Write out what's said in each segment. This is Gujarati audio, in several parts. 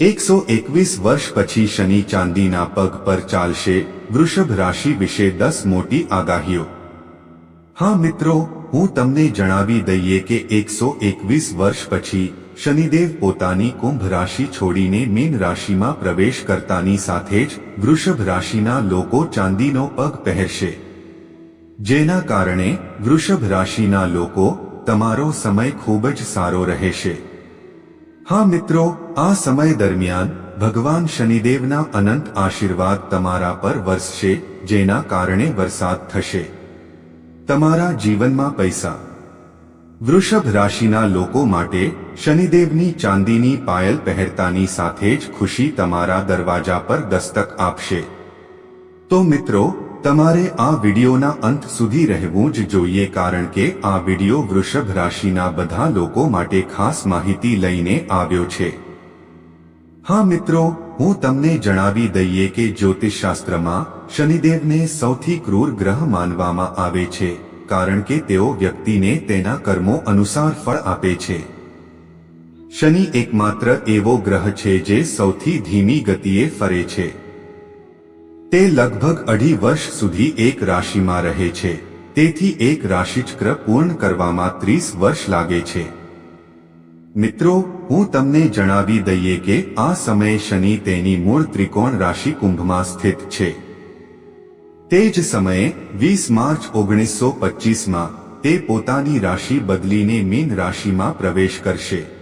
એકસો એકવીસ વર્ષ પછી શનિ ચાંદીના પગ પર ચાલશે વૃષભ રાશિ વિશે દસ મોટી આગાહીઓ. હા મિત્રો, હું તમને જણાવી દઈએ કે એકસો એકવીસ વર્ષ પછી શનિદેવ પોતાની કુંભ રાશિ છોડીને મીન રાશિમાં પ્રવેશ કરતાની સાથે જ વૃષભ રાશિના લોકો ચાંદીનો પગ પહેરશે. જેના કારણે વૃષભ રાશિના લોકો તમારો સમય ખૂબ જ સારો રહેશે. હા મિત્રો, આ સમય દરમિયાન ભગવાન શનિદેવના અનંત આશીર્વાદ તમારા પર વરસશે, જેના કારણે વરસાદ થશે. તમારા જીવનમાં પૈસા. વૃષભ રાશિના લોકો માટે શનિદેવની ચાંદીની પાયલ પહેરતાની સાથે જ ખુશી તમારા દરવાજા પર દસ્તક આપશે. તો મિત્રો તમારે આ વિડિયોના અંત સુધી રહેવું જ જોઈએ કારણ કે આ વિડિયો વૃષભ રાશિના બધા લોકો માટે ખાસ માહિતી લઈને આવ્યો છે. હા મિત્રો, હું તમને જણાવી દઈએ કે જ્યોતિષશાસ્ત્રમાં શનિદેવને સૌથી ક્રૂર ગ્રહ માનવામાં આવે છે, કારણ કે તેઓ વ્યક્તિને તેના કર્મો અનુસાર ફળ આપે છે. શનિ એકમાત્ર એવો ગ્રહ છે જે સૌથી ધીમી ગતિએ ફરે છે. તે લગભગ અઢી વર્ષ સુધી એક રાશિમાં રહે છે. તેથી એક રાશિચક્ર પૂર્ણ કરવામાં ત્રીસ વર્ષ લાગે છે. મિત્રો, હું તમને જણાવી દઈએ કે આ સમયે શનિ તેની મૂળ ત્રિકોણ રાશિ કુંભમાં સ્થિત છે. તે જ સમયે વીસ માર્ચ ઓગણીસો પચીસમાં તે પોતાની રાશિ બદલીને મીન રાશિમાં પ્રવેશ કરશે.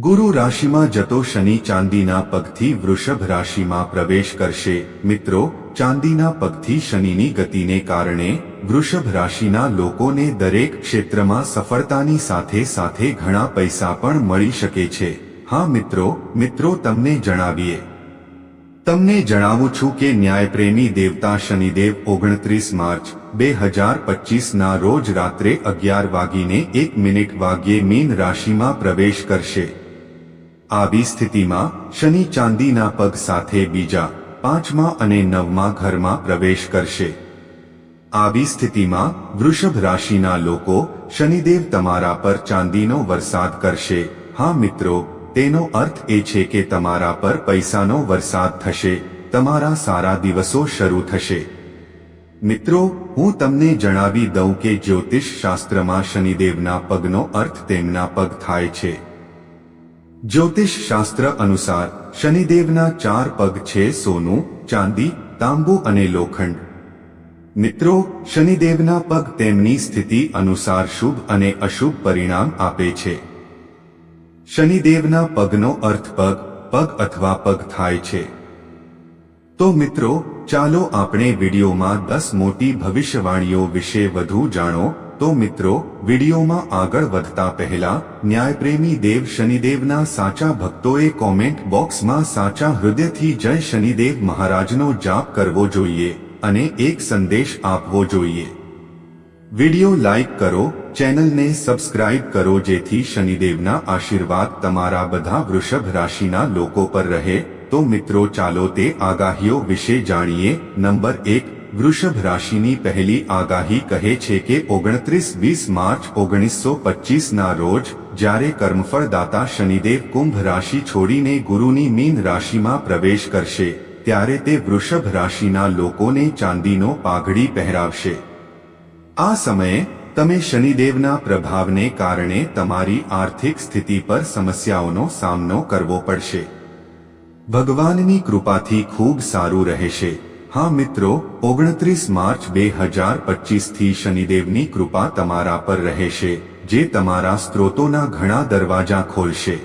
ગુરુ રાશિમાં જતો શનિ ચાંદીના પગથી વૃષભ રાશિમાં પ્રવેશ કરશે. મિત્રો, ચાંદીના પગથી શનિની ગતિને કારણે વૃષભ રાશિના લોકોને દરેક ક્ષેત્રમાં સફળતાની સાથે સાથે ઘણા પૈસા પણ મળી શકે છે. હા મિત્રો મિત્રો તમને જણાવીએ. તમને જણાવું છું કે ન્યાયપ્રેમી દેવતા શનિદેવ ઓગણત્રીસ માર્ચ, બે હજાર પચીસના રોજ રાત્રે અગિયાર વાગીને એક મિનિટ વાગ્યે મીન રાશિમાં પ્રવેશ કરશે. આવી સ્થિતિમાં શનિ ચાંદીના પગ સાથે બીજા, પાંચમા અને નવમા ઘરમાં પ્રવેશ કરશે. આવી સ્થિતિમાં વૃષભ રાશિના લોકો શનિદેવ તમારા પર ચાંદીનો વરસાદ કરશે. હા મિત્રો, તેનો અર્થ એ છે કે તમારા પર પૈસાનો વરસાદ થશે, તમારા સારા દિવસો શરૂ થશે. મિત્રો, હું તમને જણાવી દઉં કે જ્યોતિષ શાસ્ત્રમાં શનિદેવના પગનો અર્થ તેમના પગ થાય છે. જ્યોતિષ શાસ્ત્ર અનુસાર શનિદેવના ચાર પગ છે સોનું, ચાંદી, તાંબુ અને લોખંડ. મિત્રો, શનિદેવના પગ તેમની સ્થિતિ અનુસાર શુભ અને અશુભ પરિણામ આપે છે. શનિદેવના પગનો અર્થ પગ પગ અથવા પગ થાય છે. તો મિત્રો, ચાલો આપણે વિડીયોમાં દસ મોટી ભવિષ્યવાણીઓ વિશે વધુ જાણો. તો મિત્રો, વિડીયોમાં આગળ વધતા પહેલા, ન્યાયપ્રેમી દેવ શનિદેવના સાચા ભક્તોએ કોમેન્ટ બોક્સમાં સાચા હૃદયથી જય શનિદેવ મહારાજનો જાપ કરવો જોઈએ અને એક સંદેશ આપવો જોઈએ. વીડિયો લાઈક કરો, ચેનલને સબસ્ક્રાઇબ કરો જેથી શનિદેવના આશીર્વાદ તમારા બધા વૃષભ રાશિના લોકો પર રહે. તો મિત્રો, ચાલો તે આગાહીઓ વિશે જાણીએ. નંબર એક વૃષભ રાશિની પહેલી આગાહી કહે છે કે ઓગણત્રીસ વીસ માર્ચ ઓગણીસો પચીસના રોજ, જ્યારે કર્મફળદાતા શનિદેવ કુંભ રાશિ છોડીને ગુરુની મીન રાશિમાં પ્રવેશ કરશે, ત્યારે તે વૃષભ રાશિના લોકોને ચાંદીનો પાઘડી પહેરાવશે. આ સમયે, તમે શનિદેવના પ્રભાવને કારણે તમારી આર્થિક સ્થિતિ પર સમસ્યાઓનો સામનો કરવો પડશે. ભગવાનની કૃપાથી ખૂબ સારું રહેશે. હા મિત્રો, ઓગણત્રીસ માર્ચ બે હજાર પચીસથી શનિદેવની કૃપા તમારા પર રહેશે, જે તમારા સ્ત્રોતોના ઘણા દરવાજા ખોલશે.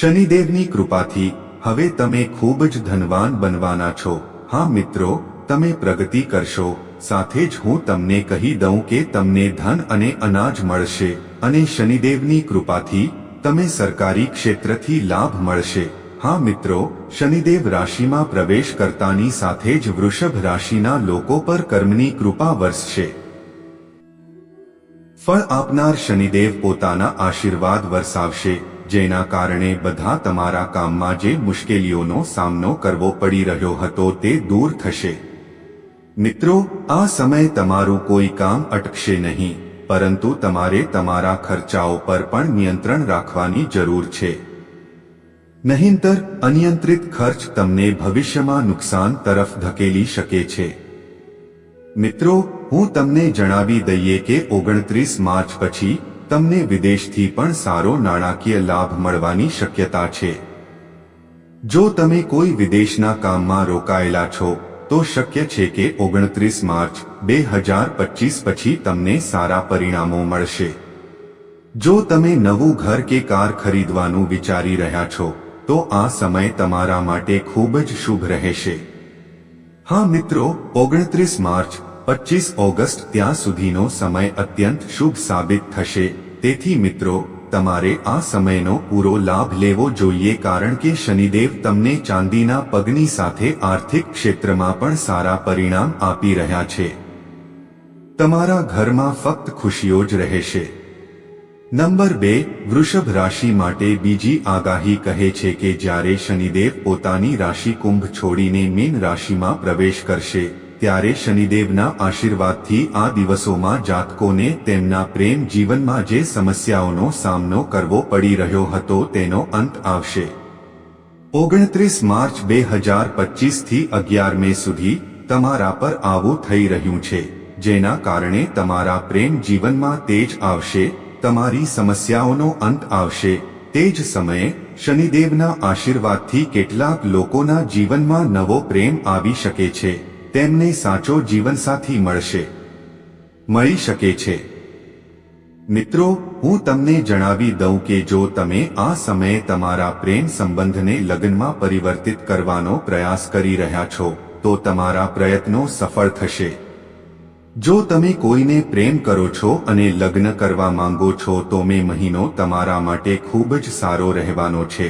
શનિદેવની કૃપાથી, હવે તમે ખૂબ જ ધનવાન બનવાના છો. હા મિત્રો, તમે પ્રગતિ કરશો, સાથે જ હું તમને કહી દઉં કે તમને ધન અને અનાજ મળશે, અને શનિદેવની કૃપાથી, તમે સરકારી ક્ષેત્રથી લાભ મળશે. હા મિત્રો, શનિદેવ રાશિમાં પ્રવેશ કરતાની સાથે જ વૃષભ રાશિના લોકો પર કર્મની કૃપા વરસશે. ફળ આપનાર શનિદેવ પોતાના આશીર્વાદ વરસાવશે, જેના કારણે બધા તમારા કામમાં જે મુશ્કેલીઓનો સામનો કરવો પડી રહ્યો હતો તે દૂર થશે. મિત્રો, આ સમય તમારું કોઈ કામ અટકશે નહીં, પરંતુ તમારે તમારા ખર્ચાઓ પર પણ નિયંત્રણ રાખવાની જરૂર છે. નહીંતર અનિયંત્રિત ખર્ચ તમને ભવિષ્યમાં નુકસાન તરફ ધકેલી શકે છે. મિત્રો, હું તમને જણાવી દઈએ કે ઓગણત્રીસ માર્ચ પછી તમને વિદેશથી પણ સારો નાણાકીય લાભ મળવાની શક્યતા છે. જો તમે કોઈ વિદેશના કામમાં રોકાયેલા છો, તો શક્ય છે કે ઓગણત્રીસ માર્ચ બે હજાર પચીસ પછી તમને સારા પરિણામો મળશે. જો તમે નવું ઘર કે કાર ખરીદવાનું વિચારી રહ્યા છો તો આ સમય તમારા માટે ખૂબ જ શુભ રહેશે. હા મિત્રો, ઓગણત્રીસ માર્ચ પચીસ ઓગસ્ટ ત્યાં સુધીનો સમય અત્યંત શુભ સાબિત થશે. તેથી મિત્રો, તમારે આ સમયનો પૂરો લાભ લેવો જોઈએ કારણ કે શનિદેવ તમને ચાંદીના પગની સાથે આર્થિક ક્ષેત્રમાં પણ સારા પરિણામ આપી રહ્યા છે. તમારા ઘરમાં ફક્ત ખુશીઓ જ રહેશે. નંબર બે, વૃષભ રાશિ માટે બીજી આગાહી કહે છે કે જ્યારે શનિદેવ પોતાની રાશિ કુંભ છોડીને મીન રાશિમાં પ્રવેશ કરશે, ત્યારે શનિદેવના આશીર્વાદથી આ દિવસોમાં જાતકોને તેમના પ્રેમ જીવનમાં જે સમસ્યાઓનો સામનો કરવો પડી રહ્યો હતો તેનો અંત આવશે. ઓગણત્રીસ માર્ચ બે હજાર પચીસથી અગિયાર મે સુધી તમારા પર આવું થઈ રહ્યું છે, જેના કારણે તમારા પ્રેમ જીવનમાં તેજ આવશે તમારી સમસ્યાઓનો અંત આવશે. તે જ સમયે, શનિદેવના આશીર્વાદથી કેટલાક લોકોના જીવનમાં નવો પ્રેમ આવી શકે છે. તેમને સાચો જીવનસાથી મળશે. મળી શકે છે. મિત્રો, હું તમને જણાવી દઉં કે જો તમે આ સમયે તમારા પ્રેમ સંબંધને લગ્નમાં પરિવર્તિત કરવાનો પ્રયાસ કરી રહ્યા છો, તો તમારા પ્રયત્નો સફળ થશે. જો તમે કોઈને પ્રેમ કરો છો અને લગ્ન કરવા માંગો છો તો મે મહિનો તમારા માટે ખૂબ જ સારો રહેવાનો છે.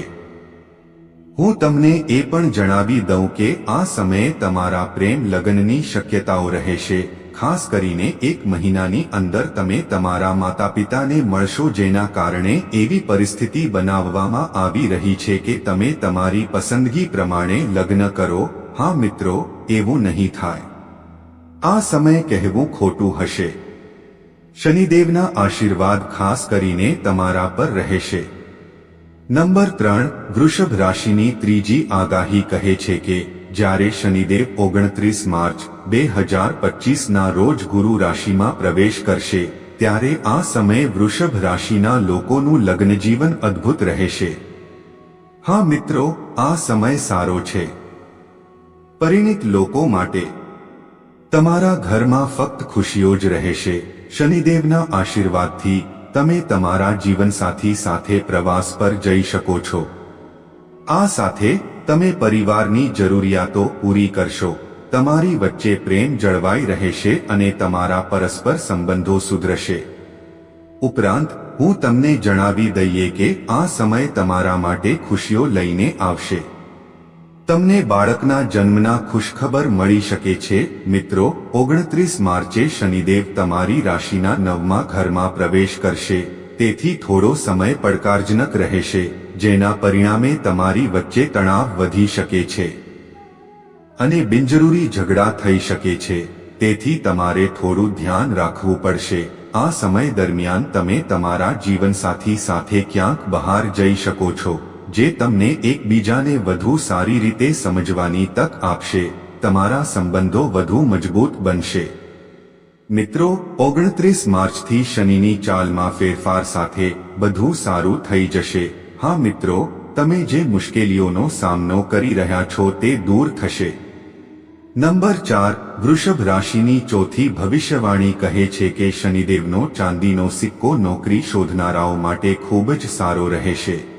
હું તમને એ પણ જણાવી દઉં કે આ સમયે તમારા પ્રેમ લગ્નની શક્યતાઓ રહેશે, ખાસ કરીને એક મહિનાની અંદર તમે તમારા માતા પિતાને મળશો જેના કારણે એવી પરિસ્થિતિ બનાવવામાં આવી રહી છે કે તમે તમારી પસંદગી પ્રમાણે લગ્ન કરો, હા મિત્રો, એવું નહીં થાય. આ સમય કહેવું ખોટું હશે. શનિદેવના આશીર્વાદ ખાસ કરીને તમારા પર રહેશે. નંબર ત્રણ, વૃષભ રાશિની ત્રીજી આગાહી કહે છે કે, જ્યારે શનિદેવ ઓગણત્રીસ માર્ચ બે હજાર પચીસના રોજ ગુરુ રાશિમાં પ્રવેશ કરશે, ત્યારે આ સમયે વૃષભ રાશિના લોકોનું લગ્ન જીવન અદ્ભુત રહેશે. હા મિત્રો, આ સમય સારો છે. પરિણિત લોકો માટે તમારા ઘરમાં ફક્ત ખુશીઓ જ રહેશે. શનિદેવના આશીર્વાદથી તમે તમારા જીવનસાથી સાથે પ્રવાસ પર જઈ શકો છો. આ સાથે તમે પરિવારની જરૂરિયાતો પૂરી કરશો. તમારી વચ્ચે પ્રેમ જળવાઈ રહેશે અને તમારા પરસ્પર સંબંધો સુધરશે. ઉપરાંત, હું તમને જણાવી દઈએ કે આ સમય તમારા માટે ખુશીઓ લઈને આવશે. તમને બાળકના જન્મના ખુશખબર મળી શકે છે. મિત્રો, ઓગણત્રીસ માર્ચે શનિદેવ તમારી રાશિના નવમા ઘરમાં પ્રવેશ કરશે. તેથી થોડો સમય પડકારજનક રહેશે, જેના પરિણામે તમારી વચ્ચે તણાવ વધી શકે છે અને બિનજરૂરી ઝઘડા થઈ શકે છે. તેથી તમારે થોડું ધ્યાન રાખવું પડશે. આ સમય દરમિયાન તમે તમારા જીવનસાથી સાથે ક્યાંક બહાર જઈ શકો છો. જે તમને એકબીજાને વધુ સારી રીતે સમજવાની તક આપશે, તમારા સંબંધો વધુ મજબૂત બનશે. મિત્રો, ઓગણત્રીસ માર્ચથી શનિની ચાલમાં ફેરફાર સાથે બધું સારું થઈ જશે. હા મિત્રો, તમે જે મુશ્કેલીઓનો સામનો કરી રહ્યા છો તે દૂર થશે. નંબર ચાર, વૃષભ રાશિની ચોથી ભવિષ્યવાણી કહે છે કે શનિદેવનો ચાંદીનો સિક્કો નોકરી શોધનારાઓ માટે ખૂબ જ સારો રહેશે.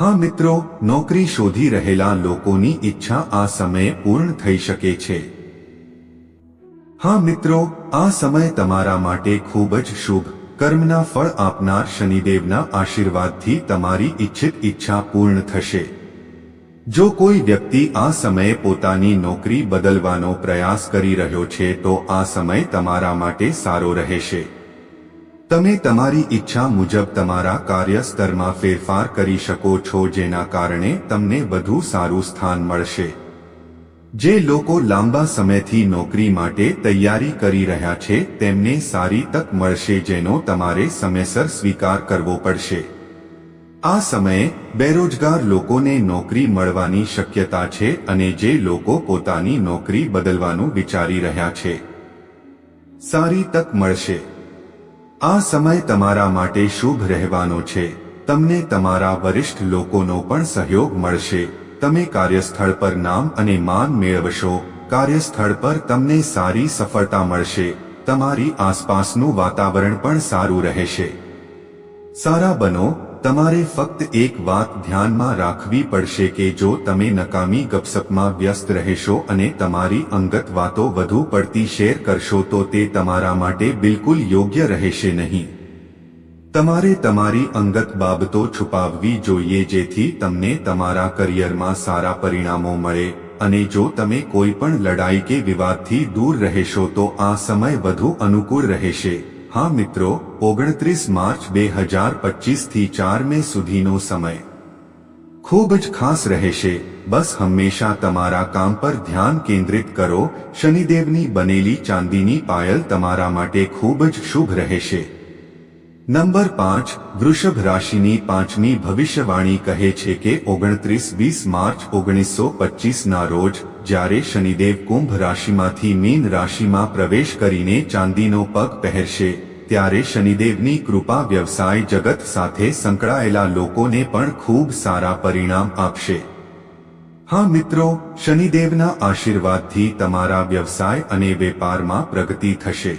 હા મિત્રો, નોકરી શોધી રહેલા લોકોની ઈચ્છા આ સમયે પૂર્ણ થઈ શકે છે. હા મિત્રો, આ સમય તમારા માટે ખૂબ જ શુભ. કર્મના ફળ આપનાર શનિદેવના આશીર્વાદથી તમારી ઈચ્છિત ઈચ્છા પૂર્ણ થશે. જો કોઈ વ્યક્તિ આ સમયે પોતાની નોકરી બદલવાનો પ્રયાસ કરી રહ્યો છે તો આ સમય તમારા માટે સારો રહેશે. તમે તમારી ઈચ્છા મુજબ તમારા કાર્યસ્તરમાં ફેરફાર કરી શકો છો જેના કારણે તમને વધુ સારું સ્થાન મળશે. જે લોકો લાંબા સમયથી નોકરી માટે તૈયારી કરી રહ્યા છે, તેમને સારી તક મળશે જેનો તમારે સમયસર સ્વીકાર કરવો પડશે. આ સમયે, બેરોજગાર લોકોને નોકરી મળવાની શક્યતા છે અને જે લોકો પોતાની નોકરી બદલવાનું વિચારી રહ્યા છે. સારી તક મળશે. આ સમય તમારા માટે શુભ રહેવાનો છે. તમને તમારા વરિષ્ઠ લોકોનો પણ સહયોગ મળશે. તમે કાર્યસ્થળ પર નામ અને માન મેળવશો. કાર્યસ્થળ પર તમને સારી સફળતા મળશે. તમારી આસપાસનું વાતાવરણ પણ સારું રહેશે. સારા બનો તમારે ફક્ત એક વાત ધ્યાનમાં રાખવી પડશે કે જો તમે નકામી ગપસપમાં વ્યસ્ત રહેશો અને તમારી અંગત વાતો વધુ પડતી શેર કરશો તો તે તમારા માટે બિલકુલ યોગ્ય રહેશે નહીં. તમારે તમારી અંગત બાબતો છુપાવવી જોઈએ જેથી તમને તમારા કરિયરમાં સારા પરિણામો મળે અને જો તમે કોઈ પણ લડાઈ કે વિવાદથી દૂર રહેશો તો આ સમય વધુ અનુકૂળ રહેશે. હા મિત્રો, ઓગણત્રીસ માર્ચ બે હજાર પચીસથી ચાર મે સુધીનો સમય. ખૂબ જ ખાસ રહેશે, બસ હંમેશા તમારા કામ પર ધ્યાન કેન્દ્રિત કરો, શનિદેવની બનેલી ચાંદીની પાયલ તમારા માટે ખૂબ જ શુભ રહેશે. નંબર પાંચ, વૃષભ રાશિની પાંચમી ભવિષ્યવાણી કહે છે કે ઓગણત્રીસ વીસ માર્ચ ઓગણીસો પચીસના રોજ જ્યારે શનિદેવ કુંભ રાશિમાંથી મીન રાશિમાં પ્રવેશ કરીને ચાંદીનો પગ પહેરશે, ત્યારે શનિદેવની કૃપા વ્યવસાય જગત સાથે સંકળાયેલા લોકોને પણ ખૂબ સારા પરિણામ આપશે. હા મિત્રો, શનિદેવના આશીર્વાદથી તમારા વ્યવસાય અને વેપારમાં પ્રગતિ થશે.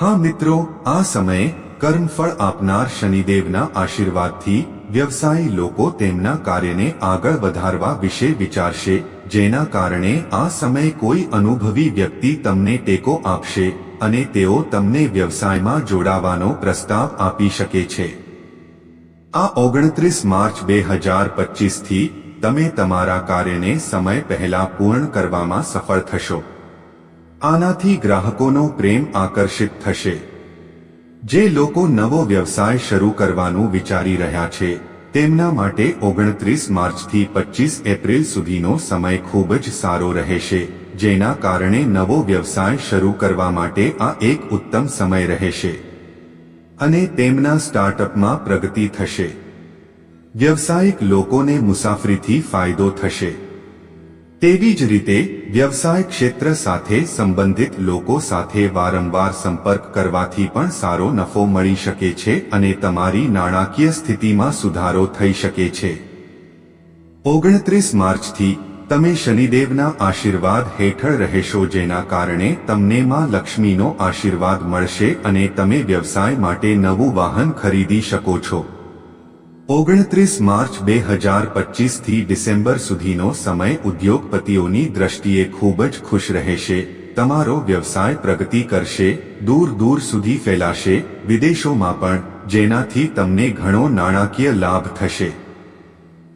હા મિત્રો, આ સમયે કર્મફળ આપનાર શનિદેવના આશીર્વાદથી વ્યવસાયી લોકો તેમના કાર્યને આગળ વધારવા વિશે વિચારશે જેના કારણે આ સમય કોઈ અનુભવી વ્યક્તિ તમને ટેકો આપશે અને તેઓ તમને વ્યવસાયમાં જોડાવાનો પ્રસ્તાવ આપી શકે છે. આ ઓગણત્રીસ માર્ચ બે હજાર પચીસથી તમે તમારા કાર્યને સમય પહેલા પૂર્ણ કરવામાં સફળ થશો. આનાથી ગ્રાહકોનો પ્રેમ આકર્ષિત થશે. જે લોકો નવો વ્યવસાય શરૂ કરવાનું વિચારી રહ્યા છે તેમના માટે ઓગણત્રીસ માર્ચથી પચીસ એપ્રિલ સુધીનો સમય ખૂબ જ સારો રહેશે, જેના કારણે નવો વ્યવસાય શરૂ કરવા માટે આ એક ઉત્તમ સમય રહેશે. અને તેમના સ્ટાર્ટઅપમાં પ્રગતિ થશે. વ્યવસાયિક લોકોને મુસાફરીથી ફાયદો થશે. તેવી જ રીતે, વ્યવસાય ક્ષેત્ર સાથે સંબંધિત લોકો સાથે વારંવાર સંપર્ક કરવાથી પણ સારો નફો મળી શકે છે અને તમારી નાણાકીય સ્થિતિમાં સુધારો થઈ શકે છે. ઓગણત્રીસ માર્ચથી, તમે શનિદેવના આશીર્વાદ હેઠળ રહેશો જેના કારણે તમને માં લક્ષ્મીનો આશીર્વાદ મળશે અને તમે વ્યવસાય માટે નવું વાહન ખરીદી શકો છો. ઓગણત્રીસ માર્ચ બે હજાર પચીસથી ડિસેમ્બર સુધીનો સમય ઉદ્યોગપતિઓની દ્રષ્ટિએ ખૂબ જ ખુશ રહેશે, તમારો વ્યવસાય પ્રગતિ કરશે, દૂર દૂર સુધી ફેલાશે, વિદેશોમાં પણ, જેનાથી તમને ઘણો નાણાકીય લાભ થશે.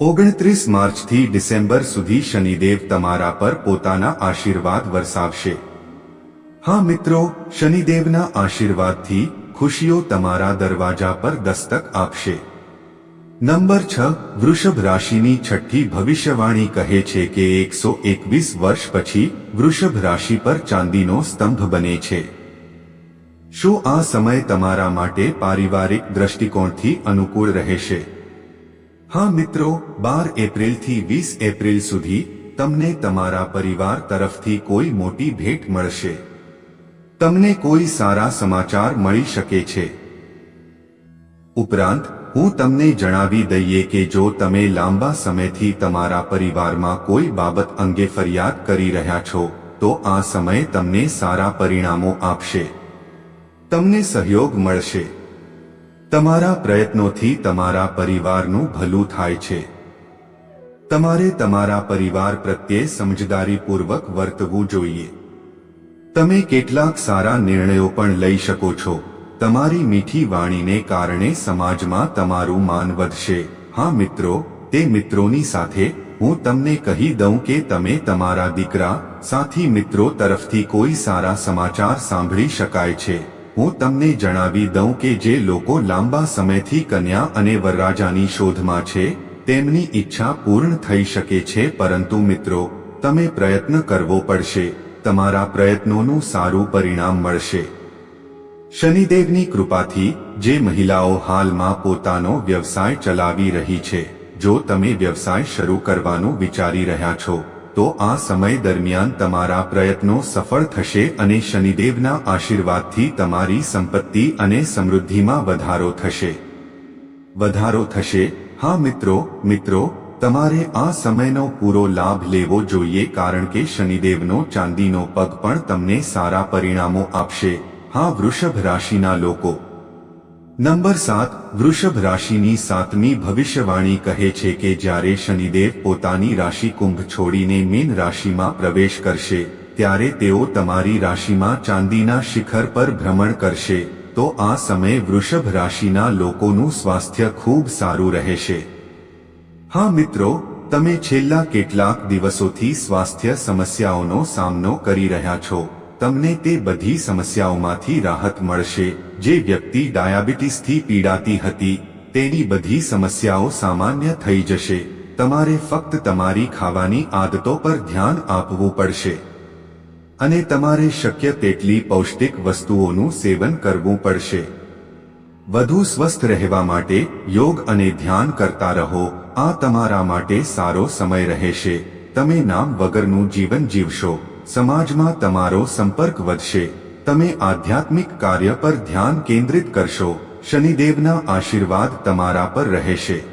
ઓગણત્રીસ માર્ચથી ડિસેમ્બર સુધી શનિદેવ તમારા પર પોતાના આશીર્વાદ વરસાવશે. હા મિત્રો, શનિદેવના આશીર્વાદથી ખુશીઓ તમારા દરવાજા પર દસ્તક આપશે. નંબર છ, વૃષભ રાશિની છઠ્ઠી ભવિષ્યવાણી કહે છે કે એકસો એકવીસ વર્ષ પછી વૃષભ રાશિ પર ચાંદીનો સ્તંભ બને છે. શું આ સમય તમારા માટે પારિવારિક દ્રષ્ટિકોણથી અનુકૂળ રહેશે? હા મિત્રો, બાર એપ્રિલથી વીસ એપ્રિલ સુધી તમને તમારા પરિવાર તરફથી કોઈ મોટી ભેટ મળશે. તમને કોઈ સારા સમાચાર મળી શકે છે. ઉપરાંત હું તમને જણાવી દઈએ કે જો તમે લાંબા સમયથી તમારા પરિવારમાં કોઈ બાબત અંગે ફરિયાદ કરી રહ્યા છો, તો આ સમય તમને સારા પરિણામો આપશે. તમને સહયોગ મળશે. તમારા પ્રયત્નોથી તમારા પરિવારનું ભલું થાય છે. તમારે તમારા પરિવાર પ્રત્યે સમજદારીપૂર્વક વર્તવું જોઈએ. તમે કેટલાક સારા નિર્ણયો પણ લઈ શકો છો. તમારી મીઠી વાણીને કારણે સમાજમાં તમારું માન વધશે. હા મિત્રો, તે મિત્રોની સાથે હું તમને કહી દઉં કે તમે તમારા દીકરા, સાથી મિત્રો તરફથી કોઈ સારા સમાચાર સાંભળી શકાય છે. હું તમને જણાવી દઉં કે જે લોકો લાંબા સમયથી કન્યા અને વરરાજાની શોધમાં છે, તેમની ઈચ્છા પૂર્ણ થઈ શકે છે, પરંતુ મિત્રો, તમે પ્રયત્ન કરવો પડશે. તમારા પ્રયત્નોનું સારું પરિણામ મળશે. શનિદેવની કૃપાથી જે મહિલાઓ હાલમાં પોતાનો વ્યવસાય ચલાવી રહી છે, જો તમે વ્યવસાય શરૂ કરવાનું વિચારી રહ્યા છો, તો આ સમય દરમિયાન તમારા પ્રયત્નો સફળ થશે અને શનિદેવના આશીર્વાદથી તમારી સંપત્તિ અને સમૃદ્ધિમાં વધારો થશે. વધારો થશે. હા મિત્રો મિત્રો, તમારે આ સમયનો પૂરો લાભ લેવો જોઈએ કારણ કે શનિદેવનો ચાંદીનો પગ પણ તમને સારા પરિણામો આપશે. હા, વૃષભ રાશિના લોકો. નંબર સાત, વૃષભ રાશિની સાતમી ભવિષ્યવાણી કહે છે કે જ્યારે શનિદેવ પોતાની રાશિ કુંભ છોડીને મીન રાશિમાં પ્રવેશ કરશે, ત્યારે તેઓ તમારી રાશિમાં ચાંદીના શિખર પર ભ્રમણ કરશે, તો આ સમયે વૃષભ રાશિના લોકોનું સ્વાસ્થ્ય ખૂબ સારું રહેશે. હા, મિત્રો, તમે છેલ્લા કેટલાક દિવસોથી સ્વાસ્થ્ય સમસ્યાઓનો સામનો કરી રહ્યા છો. તમને તે બધી સમસ્યાઓમાંથી રાહત મળશે. જે વ્યક્તિ ડાયાબિટીસથી પીડાતી હતી, તેની બધી સમસ્યાઓ સામાન્ય થઈ જશે. તમારે ફક્ત તમારી ખાવાની આદતો પર ધ્યાન આપવું પડશે. અને તમારે શક્ય તેટલી પૌષ્ટિક વસ્તુઓનું સેવન કરવું પડશે. વધુ સ્વસ્થ રહેવા માટે યોગ અને ધ્યાન કરતા રહો. આ તમારા માટે સારો સમય રહેશે. તમે નામ વગરનું જીવન જીવશો. સમાજમાં તમારો સંપર્ક વધશે. તમે આધ્યાત્મિક કાર્ય પર ધ્યાન કેન્દ્રિત કરશો. શનિદેવના આશીર્વાદ તમારા પર રહેશે.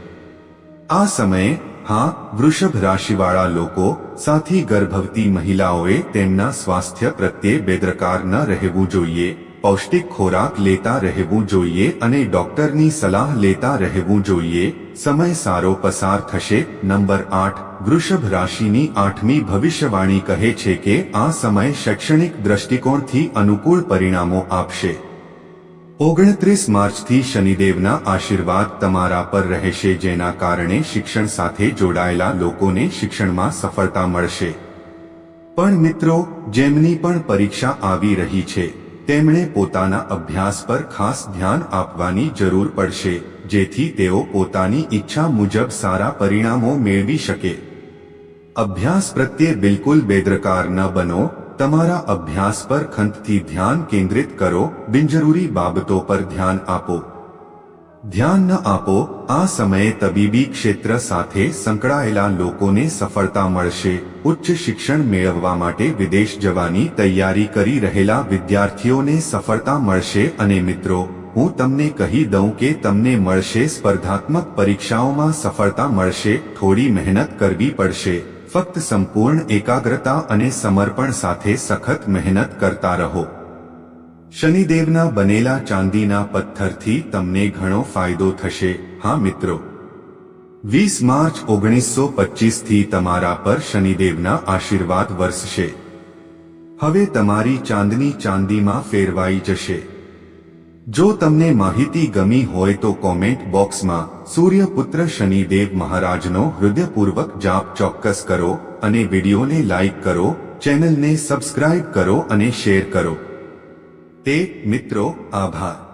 આ સમયે, હા, વૃષભ રાશિવાળા લોકો, સાથી ગર્ભવતી મહિલાઓએ તેમના સ્વાસ્થ્ય પ્રત્યે બેદરકાર ન રહેવું જોઈએ. પૌષ્ટિક ખોરાક લેતા રહેવું જોઈએ અને ડોક્ટરની સલાહ લેતા રહેવું જોઈએ. સમય સારો પસાર થશે. નંબર આઠ, વૃષભ રાશિની આઠમી ભવિષ્યવાણી કહે છે કે આ સમય શૈક્ષણિક દ્રષ્ટિકોણથી અનુકૂળ પરિણામો આપશે. ઓગણત્રીસ માર્ચથી શનિદેવના આશીર્વાદ તમારા પર રહેશે જેના કારણે શિક્ષણ સાથે જોડાયેલા લોકોને શિક્ષણમાં સફળતા મળશે. પણ મિત્રો, જેમની પણ પરીક્ષા આવી રહી છે તેમણે પોતાના અભ્યાસ પર ખાસ ધ્યાન આપવાની જરૂર પડશે, જેથી તેઓ પોતાની ઈચ્છા મુજબ સારા પરિણામો મેળવી શકે. અભ્યાસ પ્રત્યે બિલકુલ બેદરકાર ન બનો, તમારા અભ્યાસ પર ખંતથી ધ્યાન કેન્દ્રિત કરો, બિનજરૂરી બાબતો પર ધ્યાન આપો. ધ્યાન ન આપો, આ સમયે તબીબી ક્ષેત્ર સાથે સંકળાયેલા લોકોને સફળતા મળશે. ઉચ્ચ શિક્ષણ મેળવવા માટે વિદેશ જવાની તૈયારી કરી રહેલા વિદ્યાર્થીઓને સફળતા મળશે અને મિત્રો, હું તમને કહી દઉં કે તમને મળશે સ્પર્ધાત્મક પરીક્ષાઓમાં સફળતા મળશે, થોડી મહેનત કરવી પડશે. ફક્ત સંપૂર્ણ એકાગ્રતા અને સમર્પણ સાથે સખત મહેનત કરતા રહો. શનિદેવના બનેલા ચાંદીના પથ્થરથી તમને ઘણો ફાયદો થશે, હા મિત્રો. વીસ માર્ચ ઓગણીસો પચીસથી તમારા પર શનિદેવના આશીર્વાદ વરસશે. હવે તમારી ચાંદની ચાંદીમાં ફેરવાઈ જશે. જો તમને માહિતી ગમી હોય તો કોમેન્ટ બોક્સમાં, સૂર્યપુત્ર શનિદેવ મહારાજનો હૃદયપૂર્વક જાપ ચોક્કસ કરો અને વિડીયોને લાઈક કરો, ચેનલને સબસ્ક્રાઇબ કરો અને શેર કરો. તે મિત્રો આભાર.